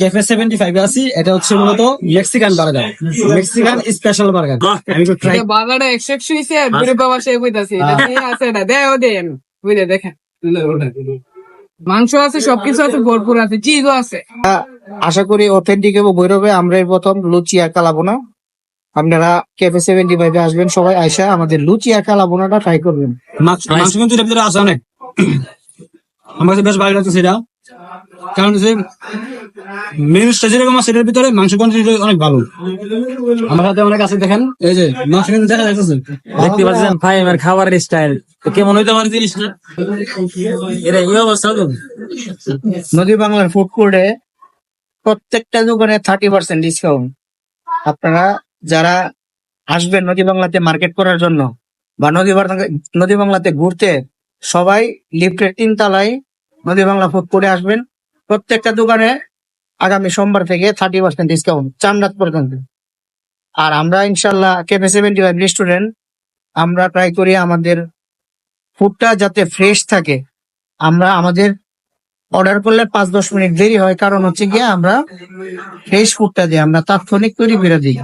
Cafe seventy five আছি এটা হচ্ছে মূলত Mexican burger. Mexican special burger. আমি একটু ট্রাই বাজারে একশো একশো হয়েছে দূরে বাবা সে বুঝতেছি আছে এটা? দেও দেন বুঝে দেখেন মাংস আছে সবকিছু আছে ভরপুর আছে চিজও আছে। আশা করি অথেন্টিক এবং ভৈরবে আমরা এই প্রথম লুচি আর না আপনারা ক্যাফে সেভেন্টি ফাইভে আসবেন সবাই আইসা আমাদের লুচি আর কালাবোনাটা ট্রাই করবেন। মাংস কিন্তু ভিতরে আছে অনেক। আমার কাছে বেশ ভালো লাগছে এটা। কারণ যে মিনিসটা যেরকম আছে ভিতরে মাংস কোয়ান্টিটি অনেক ভালো। আমার অনেক আছে, দেখেন। এই যে, মাংস কিন্তু দেখা যাচ্ছে। দেখতে পাচ্ছেন, ফাইমের খাবারের স্টাইল কেমন হইতে পারে এই অবস্থা নদী বাংলার ফুড কোর্টে প্রত্যেকটা দোকানে থার্টি পার্সেন্ট ডিসকাউন্ট আপনারা যারা আসবেন নদী বাংলাতে মার্কেট করার জন্য বা নদী নদী বাংলাতে ঘুরতে, সবাই লিফটের তিন তলায় নদী বাংলা ফুড কোর্টে আসবেন। প্রত্যেকটা দোকানে আগামী সোমবার থেকে থার্টি পার্সেন্ট ডিসকাউন্ট চান্দাত পর্যন্ত। আর আমরা ইনশাল্লাহ কেফে সেভেন্টি ফাইভ রেস্টুরেন্ট আমরা ট্রাই করি আমাদের ফুডটা যাতে ফ্রেশ থাকে। আমরা আমাদের অর্ডার করলে পাঁচ দশ মিনিট দেরি হয়, কারণ হচ্ছে গিয়ে আমরা ফ্রেশ ফুডটা দিই, আমরা তাৎক্ষণিক তৈরি করে দিই।